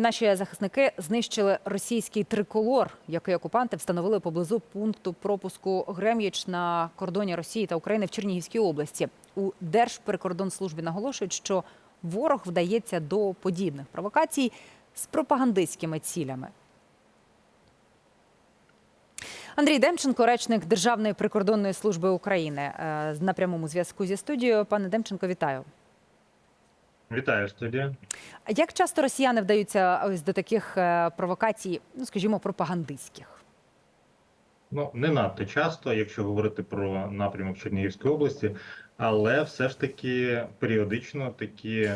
наші захисники знищили російський триколор, який окупанти встановили поблизу пункту пропуску Грем'яч на кордоні Росії та України в Чернігівській області. У Держприкордонслужбі наголошують, що ворог вдається до подібних провокацій з пропагандистськими цілями. Андрій Демченко, речник Державної прикордонної служби України, е, на прямому зв'язку зі студією. Пане Демченко, вітаю. Вітаю студія. Як часто росіяни вдаються ось до таких е, провокацій, ну скажімо, пропагандистських? Ну не надто часто, якщо говорити про напрямок Чернігівської області, але все ж таки періодично такі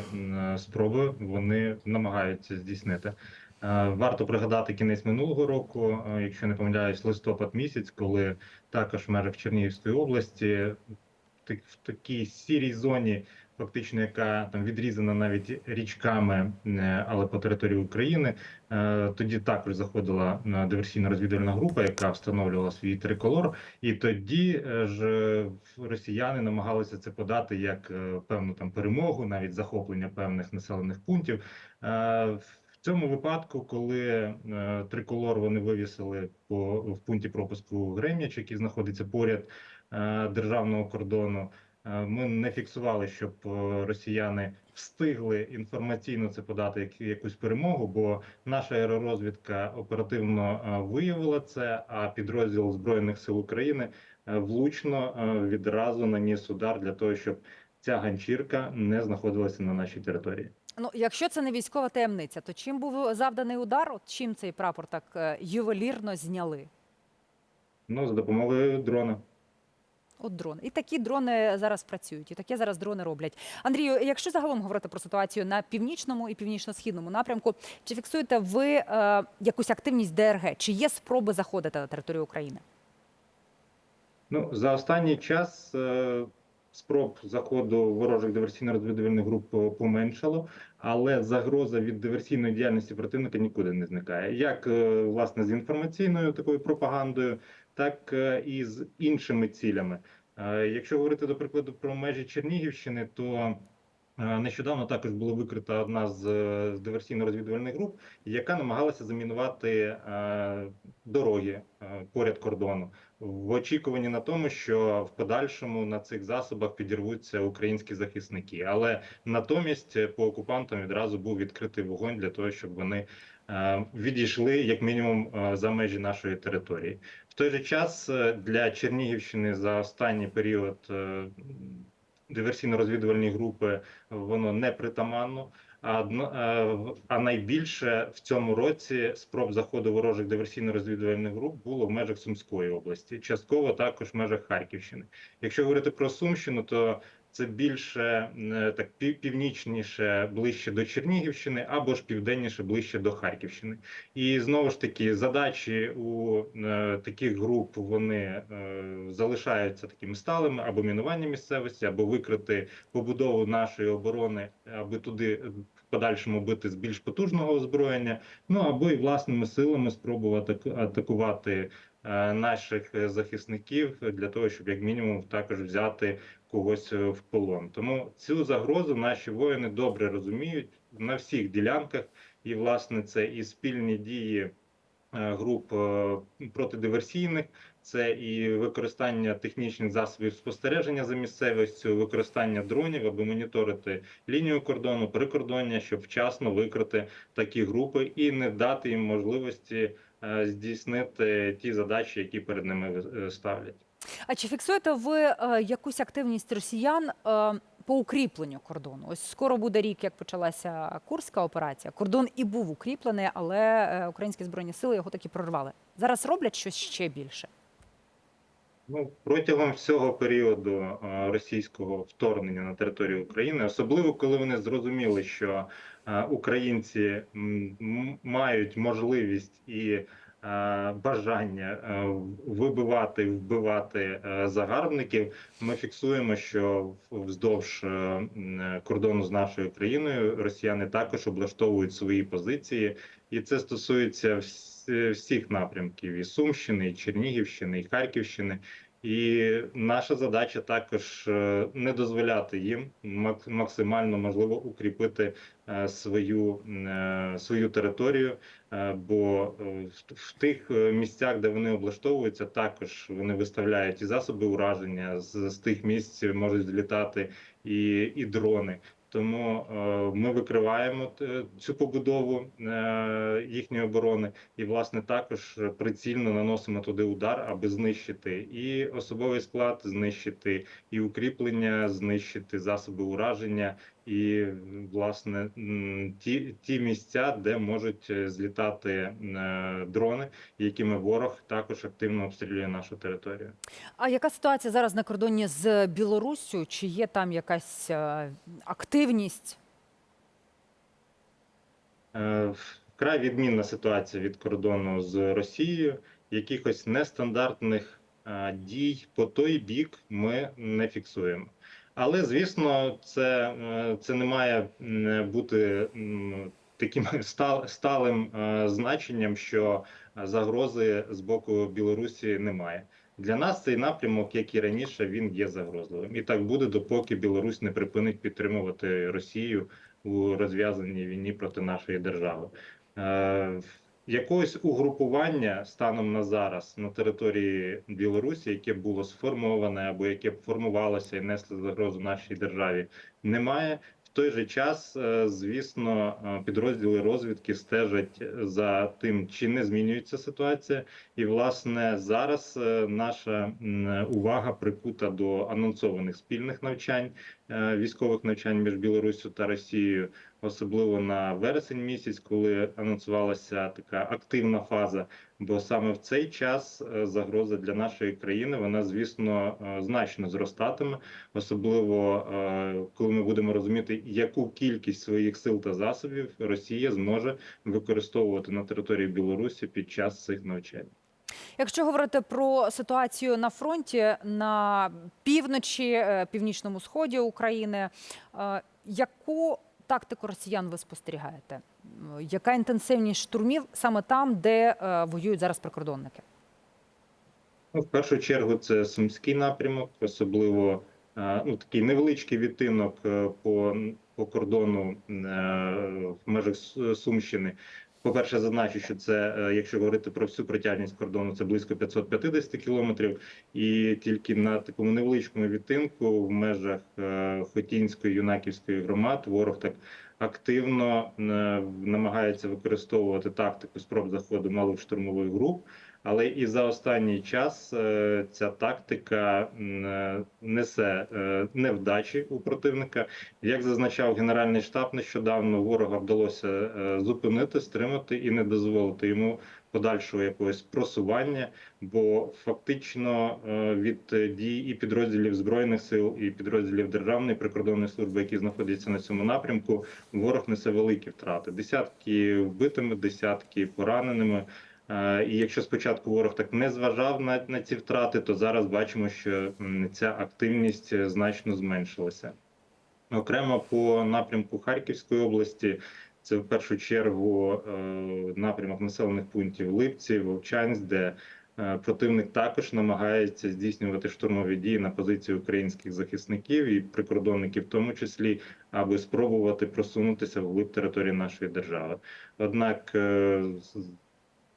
спроби вони намагаються здійснити. Е, Варто пригадати кінець минулого року, е, якщо не помиляюсь, листопад місяць, коли також в межах Чернігівської області в такій сірій зоні, фактично, яка там відрізана навіть річками, е, але по території України. Е, Тоді також заходила е, диверсійно-розвідувальна група, яка встановлювала свій триколор, і тоді ж росіяни намагалися це подати як певну там перемогу, навіть захоплення певних населених пунктів. В цьому випадку, коли триколор вони вивісили по в пункті пропуску Грем'яч, який знаходиться поряд державного кордону. Е, Ми не фіксували, щоб е, росіяни встигли інформаційно це подати як якусь перемогу, бо наша аеророзвідка оперативно е, виявила це. А підрозділ збройних сил України влучно відразу наніс удар для того, щоб ця ганчірка не знаходилася на нашій території. Ну, якщо це не військова таємниця, то чим був завданий удар? От чим цей прапор так ювелірно зняли? Ну за допомогою дрона. От дрон. І такі дрони зараз працюють, і таке зараз дрони роблять. Андрію, якщо загалом говорити про ситуацію на північному і північно-східному напрямку, чи фіксуєте ви е, якусь активність ДРГ? Чи є спроби заходити на територію України? Ну за останній час е, спроб заходу ворожих диверсійно-розвідувальних груп поменшало, але загроза від диверсійної діяльності противника нікуди не зникає. Як е, власне з інформаційною такою пропагандою, так е, і з іншими цілями. Е, Якщо говорити до прикладу про межі Чернігівщини, то е, Нещодавно також була викрита одна з диверсійно-розвідувальних груп, яка намагалася замінувати дороги поряд кордону в очікуванні на тому, що в подальшому на цих засобах підірвуться українські захисники. Але натомість по окупантам відразу був відкритий вогонь для того, щоб вони відійшли як мінімум за межі нашої території. В той же час е, для Чернігівщини за останній період. е, Диверсійно-розвідувальні групи воно не притаманно. Е, а найбільше в цьому році спроб заходу ворожих диверсійно-розвідувальних груп було в межах Сумської області, частково також в межах Харківщини. Якщо говорити про Сумщину, то це більше е, так пів- північніше, ближче до Чернігівщини, або ж південніше, ближче до Харківщини. І знову ж таки, задачі у е, таких груп вони е, залишаються такими сталими або мінування місцевості, або викрити побудову нашої оборони, аби туди в подальшому бити з більш потужного озброєння. Ну або і власними силами спробувати атакувати наших захисників для того, щоб як мінімум також взяти когось е, в полон. Тому цю загрозу наші воїни добре розуміють на всіх ділянках, і власне це і спільні дії е, груп е, протидиверсійних, це і використання технічних засобів спостереження за місцевістю, використання дронів, аби моніторити лінію кордону, прикордоння, щоб вчасно викрити такі групи і не дати їм можливості здійснити ті задачі, які перед ними ставлять. А чи фіксуєте ви е, якусь активність росіян е, по укріпленню кордону? Ось скоро буде рік, як почалася Курська операція. Кордон і був укріплений, але е, українські збройні сили його таки прорвали. Зараз роблять щось ще більше. Ну, протягом всього періоду російського вторгнення на територію України, особливо коли вони зрозуміли, що українці мають можливість і бажання е, вибивати, вбивати е, загарбників, ми фіксуємо, що вздовж е, кордону з нашою країною росіяни також облаштовують свої позиції, і це стосується всіх напрямків: і Сумщини, і Чернігівщини, і Харківщини. І наша задача також е, не дозволяти їм мак- максимально можливо укріпити е, свою, е, свою територію, бо в- тих місцях, де вони облаштовуються, також вони виставляють і засоби ураження з, з тих місць можуть злітати і, і дрони. Тому е, ми викриваємо е, цю побудову е, їхньої оборони, і власне також прицільно наносимо туди удар, аби знищити і особовий склад, знищити і укріплення, знищити засоби ураження, і власне ті, ті місця, де можуть е, злітати е, дрони, якими ворог також активно обстрілює нашу територію. А яка ситуація зараз на кордоні з Білоруссю? Чи є там якась е, активність? Вкрай відмінна ситуація від кордону з Росією. Якихось нестандартних дій по той бік ми не фіксуємо. Але звісно, це, е, це не має бути таким сталим е, значенням, що загрози з боку Білорусі немає. Для нас цей напрямок, як і раніше, він є загрозливим, і так буде, допоки Білорусь не припинить підтримувати Росію у розв'язаній війні проти нашої держави. Якогось угрупування станом на зараз на території Білорусі, яке було сформоване або яке формувалося і несло загрозу нашій державі, немає. В той же час, е, звісно, е, підрозділи розвідки стежать за тим, чи не змінюється ситуація, і власне зараз е, наша увага прикута до анонсованих спільних навчань, військових навчань між Білоруссю та Росією особливо на вересень місяць, коли анонсувалася така активна фаза. Бо саме в цей час е, загроза для нашої країни вона, звісно, е, значно зростатиме, особливо е, коли ми будемо розуміти, яку кількість своїх сил та засобів Росія зможе використовувати на території Білорусі під час цих навчань. Якщо говорити про ситуацію на фронті на півночі, північному сході України, яку тактику росіян ви спостерігаєте? Яка інтенсивність штурмів саме там, де е, воюють зараз прикордонники? Ну, в першу чергу, це сумський напрямок, особливо е, ну, такий невеличкий відтинок е, по, по кордону в межах С- Сумщини. По-перше, зазначу, що це, е, якщо говорити про всю протяжність кордону, це близько 550 кілометрів, і тільки на такому невеличкому відтинку в межах е, Хотінської юнаківської громад ворог так активно е, намагається використовувати тактику спроб заходу малих штурмових груп. Але і за останній час е, ця тактика е, несе е, невдачі у противника. Як зазначав Генеральний штаб, нещодавно ворога вдалося зупинити, стримати і не дозволити йому подальшого якогось просування. Бо фактично від дій і підрозділів збройних сил, і підрозділів Державної прикордонної служби, які знаходяться на цьому напрямку, ворог несе великі втрати: десятки вбитими, десятки пораненими. Е, І якщо спочатку ворог так не зважав на, на ці втрати, то зараз бачимо, що ця активність е, значно зменшилася. Окремо по напрямку Харківської області, це в першу чергу е, напрямок населених пунктів Липці, Вовчанськ, де противник також намагається здійснювати штурмові дії на позиції українських захисників і прикордонників, в тому числі, аби спробувати просунутися вглиб території нашої держави. Однак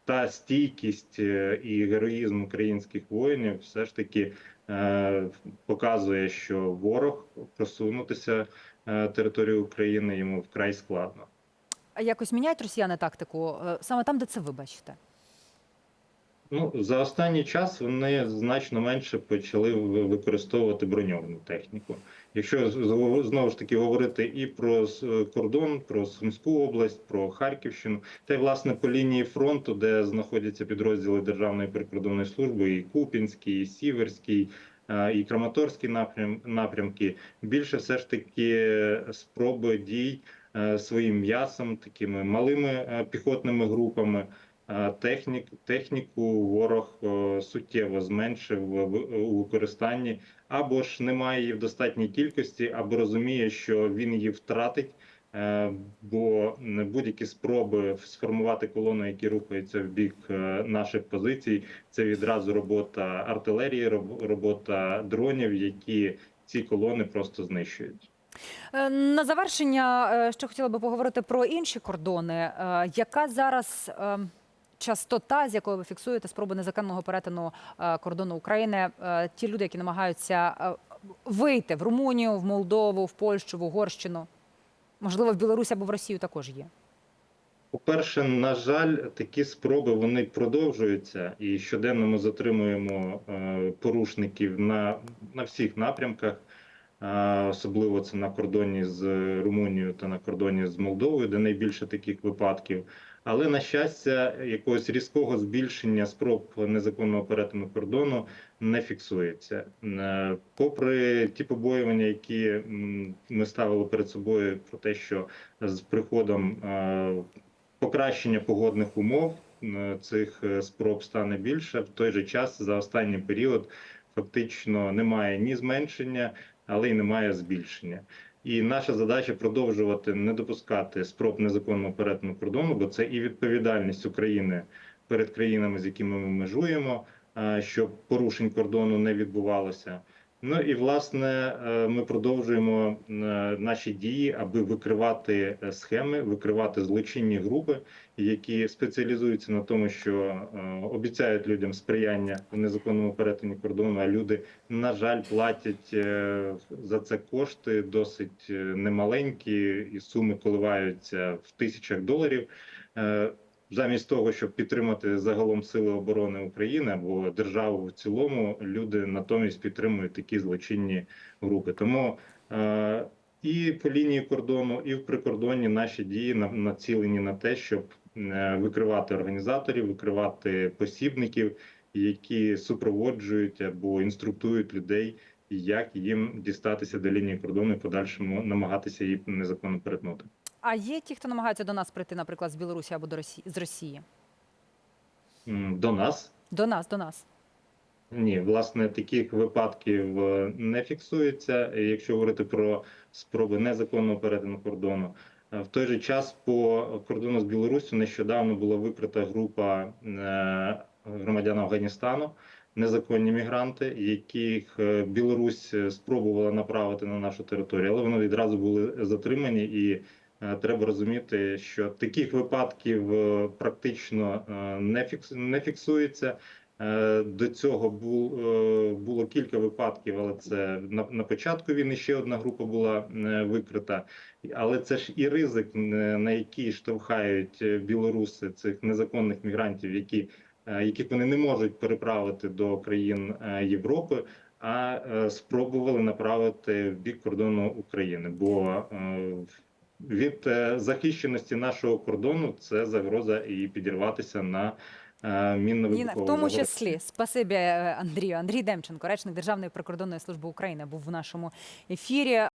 та стійкість е, і героїзм українських воїнів все ж таки е, показує, що ворог просунутися е, територію України йому вкрай складно. А якось міняють росіяни тактику саме там, де це ви бачите? Ну за останній час вони значно менше почали використовувати броньовану техніку. Якщо знову ж таки говорити і про кордон, про Сумську область, про Харківщину, та й власне по лінії фронту, де знаходяться підрозділи Державної прикордонної служби, і Купінський, і Сіверський. е, І Краматорські напрям напрямки більше все ж таки спроби дій е, своїм м'ясом, такими малими е, піхотними групами. Е, Технік, техніку ворог е, суттєво зменшив у використанні, або ж немає її в достатній кількості, або розуміє, що він її втратить, Е, Бо будь-які спроби сформувати колону, які рухаються в бік наших позицій, це відразу робота артилерії, робота дронів, які ці колони просто знищують. На завершення ще хотіла би поговорити про інші кордони. Яка зараз е, частота, з якою ви фіксуєте спроби незаконного перетину е, кордону України? Е, Ті люди, які намагаються е, вийти в Румунію, в Молдову, в Польщу, в Угорщину, можливо, в Білорусь або в Росію також є. По-перше, на жаль, такі спроби вони продовжуються, і щоденно ми затримуємо порушників на, на всіх напрямках, особливо це на кордоні з Румунією та на кордоні з Молдовою, де найбільше таких випадків. Але на щастя, якогось різкого збільшення спроб незаконного перетину кордону не фіксується. Е, Попри ті побоювання, які ми ставили перед собою, про те, що з приходом е, покращення погодних умов е, цих спроб стане більше. В той же час за останній період фактично немає ні зменшення, але й немає збільшення. І наша задача продовжувати не допускати спроб незаконного перетину кордону, бо це і відповідальність України перед країнами, з якими ми межуємо, щоб порушень кордону не відбувалося. Ну і власне е, ми продовжуємо е, наші дії, аби викривати е, схеми, викривати злочинні групи, які спеціалізуються на тому, що обіцяють людям сприяння в незаконному перетині кордону. А люди, на жаль, платять за це кошти досить немаленькі, і суми коливаються в тисячах доларів. Замість того, щоб підтримати загалом сили оборони України або державу в цілому, люди натомість підтримують такі злочинні групи. Тому е, і по лінії кордону, і в прикордонні наші дії на- націлені на те, щоб е, викривати організаторів, викривати посібників, які супроводжують або інструктують людей, як їм дістатися до лінії кордону і подальшому намагатися її незаконно перетнути. А є ті, хто намагається до нас прийти, наприклад, з Білорусі або до Росії з Росії? До нас До нас, до нас. Ні, власне, таких випадків не фіксується. Якщо говорити про спроби незаконного перетину кордону, Е, в той же час по кордону з Білоруссю нещодавно була викрита група е, громадян Афганістану, незаконні мігранти, яких е, Білорусь спробувала направити на нашу територію, але вони відразу були затримані і. Е, Треба розуміти, що таких випадків е, практично е, не фікс- не фіксується. До цього бу- було кілька випадків, але це на, початку війни ще одна група була викрита. Але це ж і ризик, на який штовхають білоруси цих незаконних мігрантів, які, яких вони не можуть переправити до країн Європи, а спробували направити в бік кордону України. Бо від е, захищеності нашого кордону це загроза і підірватися на е, мінно в тому числі спасибі е, Андрію. Андрій Демченко, речник Державної прикордонної служби України, був в нашому ефірі.